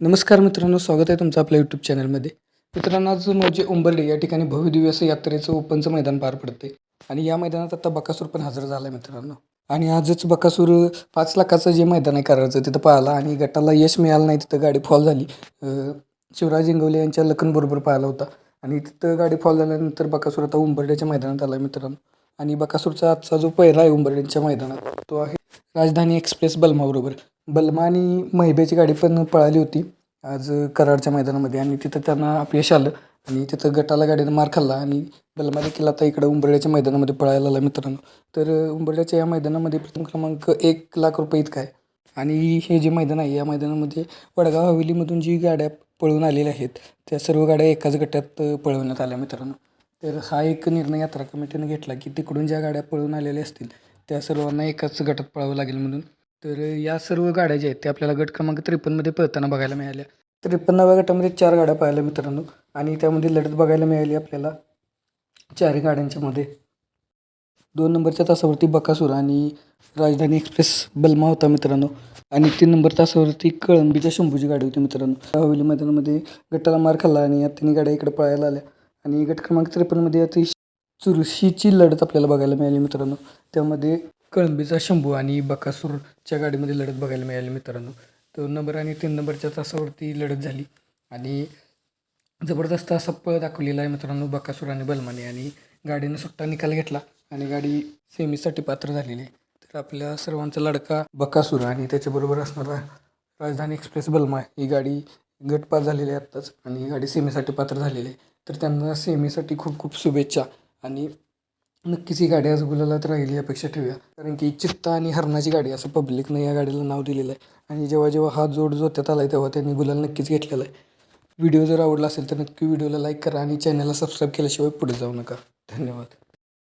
नमस्कार मित्रांनो स्वागत आहे तुमचं आपल्या यूट्यूब चॅनलमध्ये मित्रांनो आज म्हणजे उंबर्डे या ठिकाणी भव्यदिव्य असं यात्रेचं ओपनचं मैदान पार पडते आणि या मैदानात आता बकासूर पण हजर झाला आहे मित्रांनो. आणि आजच बकासूर पाच लाखाचं जे मैदान आहे करायचं तिथं पाहिला आणि गटाला यश मिळालं नाही तिथं गाडी फॉल झाली. शिवराज इंगवले यांच्या लखनबरोबर पाहिला होता. आणि तिथं गाडी फॉल झाल्यानंतर बकासूर आता उंबर्ड्याच्या मैदानात आला आहे मित्रांनो. आणि बकासूरचा आजचा जो पहिला आहे उंबर्ड्यांच्या मैदानात तो आहे राजधानी एक्सप्रेस बलमाबरोबर. बलमा आणि महिब्याची गाडी पण पळाली होती. आज कराडच्या मैदानामध्ये आणि तिथं त्यांना अपयश आलं आणि तिथं गटाला गाडीनं मार खाल्ला आणि बलमा देखील आता इकडं उंबरड्याच्या मैदानामध्ये पळायला आला मित्रांनो. तर उंबरड्याच्या या मैदानामध्ये प्रथम क्रमांक एक लाख रुपये इतका आहे. आणि हे जे मैदान आहे या मैदानामध्ये वडगाव हवेलीमधून जी गाड्या पळून आलेल्या आहेत त्या सर्व गाड्या एकाच गटात पळवण्यात आल्या मित्रांनो. तर हा एक निर्णय यात्रा कमिटीनं घेतला की तिकडून ज्या गाड्या पळून आलेल्या असतील त्या सर्वांना एकाच गटात पळावं लागेल म्हणून. तर या सर्व गाड्या ज्या आहेत त्या आपल्याला गट क्रमांक त्रेपन्नमध्ये पळताना बघायला मिळाल्या. त्रेपन्नाव्या गटामध्ये चार गाड्या पाहिल्या मित्रांनो आणि त्यामध्ये लढत बघायला मिळाली आपल्याला चारही गाड्यांच्यामध्ये दोन नंबरच्या तासावरती बकासूर आणि राजधानी एक्सप्रेस बलमा होता मित्रांनो आणि तीन नंबर तासावरती कळंबीच्या शंभूची गाडी होती मित्रांनो. हवेली मैदानामध्ये गटाला मार खाल्ला आणि या तिन्ही गाड्या इकडे पळायला आल्या. आणि गट क्रमांक त्रेपन्नमध्ये अतिशय चुरशीची लढत आपल्याला बघायला मिळाली मित्रांनो. त्यामध्ये कळंबीचा शंभू आणि बकासूरच्या गाडीमध्ये लढत बघायला मिळाली मित्रांनो. दोन नंबर आणि तीन नंबरच्या तासावरती लढत झाली आणि जबरदस्त असा पळ दाखवलेला आहे मित्रांनो बकासूर आणि बलमाने आणि गाडीनं सुट्टा निकाल घेतला आणि गाडी सेमीसाठी पात्र झालेली आहे. तर आपल्या सर्वांचा लडका बकासूर आणि त्याच्याबरोबर असणारा राजधानी एक्सप्रेस बलमा ही गाडी गटपास झालेली आहे आत्ताच आणि ही गाडी सेमीसाठी पात्र झालेली आहे. तर त्यांना सेमीसाठी खूप खूप शुभेच्छा आणि नक्कीच ही गाडी आज गुलालात राहील ही अपेक्षा ठेवूया. कारण की चित्ता आणि हरणाची गाडी असं पब्लिकनं या गाडीला नाव दिलेलं आहे. आणि जेव्हा जेव्हा हा जोड जोत्यात आला आहे तेव्हा त्यांनी गुलाल नक्कीच घेतलेला आहे. व्हिडिओ जर आवडला असेल तर नक्की व्हिडिओला लाईक करा आणि चॅनलला सबस्क्राईब केल्याशिवाय पुढे जाऊ नका. धन्यवाद.